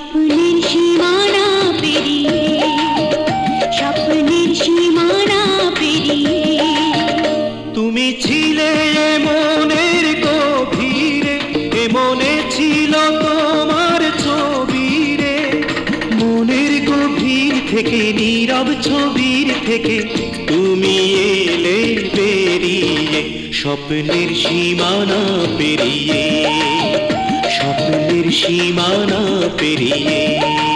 স্বপ্নের সীমানা পেরিয়ে সীমানা তুমি ছিলে মনের গভীরে, এ মনে ছিল তোমার ছবি মনের গভীর থেকে, নীরব ছবির থেকে তুমি এলে পেরিয়ে, স্বপ্নের সীমানা পেরিয়ে। স্বপ্নের সীমানা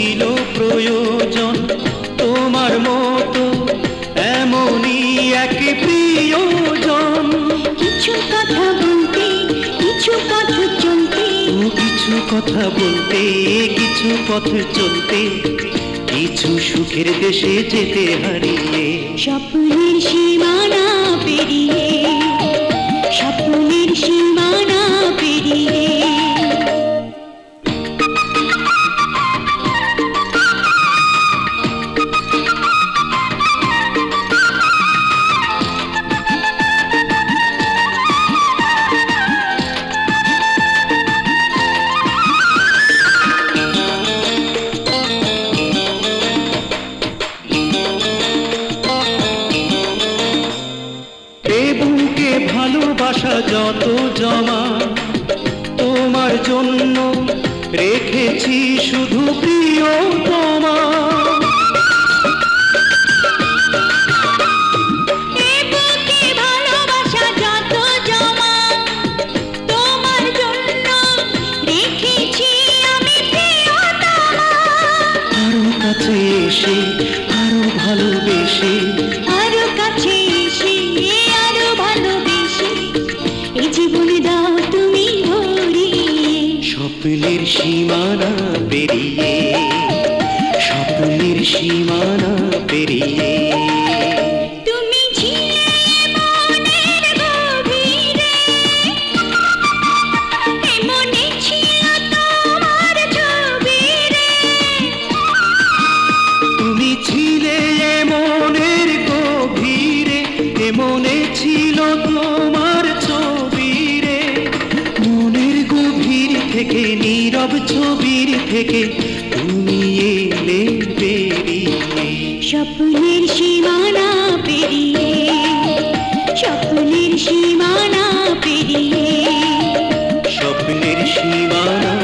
ছিল প্রয়োজন তোমার মতো এমনই এক প্রিয়জন। কিছু কথা বলতে কিছু পথ চলতে। কিছু কথা বলতে কিছু পথ চলতে কিছু সুখের দেশে যেতে হারিয়ে। স্বপ্নের সীমানা পেরিয়ে ভালোবাসা যত জমা তোমার জন্য রেখেছি শুধু প্রিয় তোমা কাছে এসে আরও ভালোবেসে স্বপ্নের সীমানা পেরিয়ে স্বপ্নের সীমানা থেকে নীরব ছবির থেকে তুমি এলে বেরিয়ে স্বপ্নের সীমানা পেরিয়ে। স্বপ্নের সীমানা পেরিয়ে স্বপ্নের সীমানা পেরিয়ে। স্বপ্নের সীমানা